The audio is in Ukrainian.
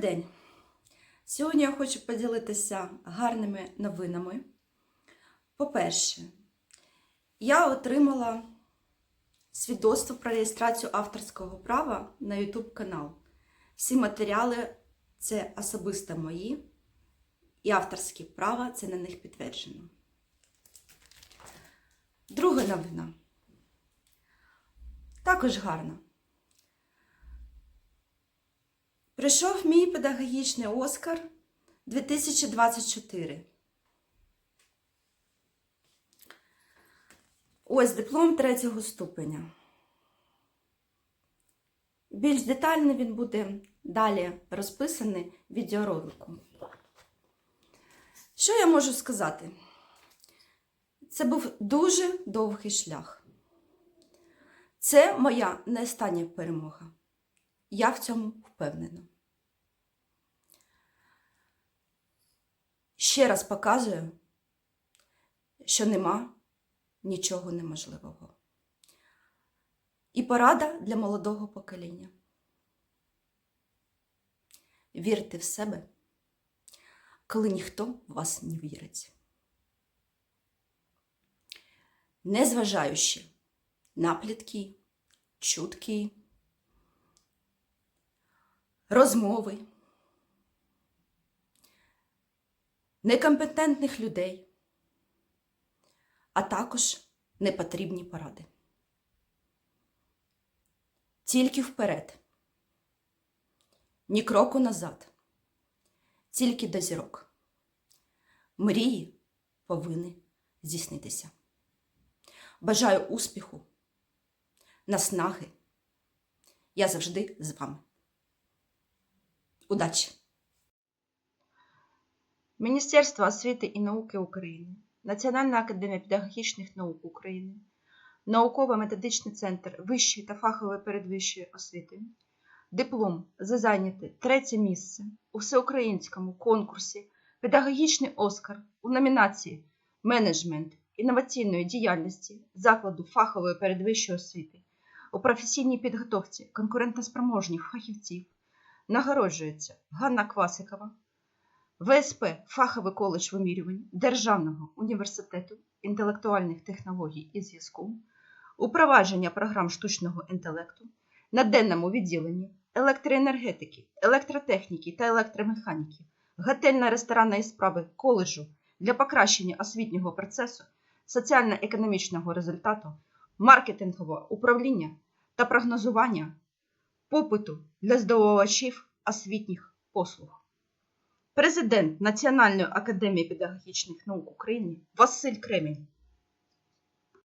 день! Сьогодні я хочу поділитися гарними новинами. По-перше, я отримала свідоцтво про реєстрацію авторського права на YouTube канал. Всі матеріали це особисто мої, і авторські права це на них підтверджено. Друга новина. Також гарна. Прийшов мій педагогічний Оскар 2024. Ось диплом третього ступеня. Більш детально він буде далі розписаний в відеоролику. Що я можу сказати? Це був дуже довгий шлях. Це моя не остання перемога. Я в цьому впевнена. Ще раз показую, що нема нічого неможливого. І порада для молодого покоління. Вірте в себе, коли ніхто в вас не вірить. Незважаючи на плітки, чутки, розмови, некомпетентних людей, а також непотрібні поради. Тільки вперед, ні кроку назад, тільки до зірок. Мрії повинні здійснитися. Бажаю успіху, наснаги. Я завжди з вами. Удачі! Міністерство освіти і науки України, Національна академія педагогічних наук України, Науково-методичний центр вищої та фахової передвищої освіти, диплом за зайняте третє місце у всеукраїнському конкурсі Педагогічний Оскар у номінації Менеджмент інноваційної діяльності закладу фахової передвищої освіти у професійній підготовці конкурентоспроможних фахівців нагороджується Ганна Квасикова. ВСП Фаховий коледж вимірювань Державного університету інтелектуальних технологій і зв'язку, упровадження програм штучного інтелекту на денному відділенні електроенергетики, електротехніки та електромеханіки, готельно-ресторанної справи коледжу для покращення освітнього процесу, соціально-економічного результату, маркетингового управління та прогнозування попиту для здобувачів освітніх послуг. Президент Національної академії педагогічних наук України Василь Кремінь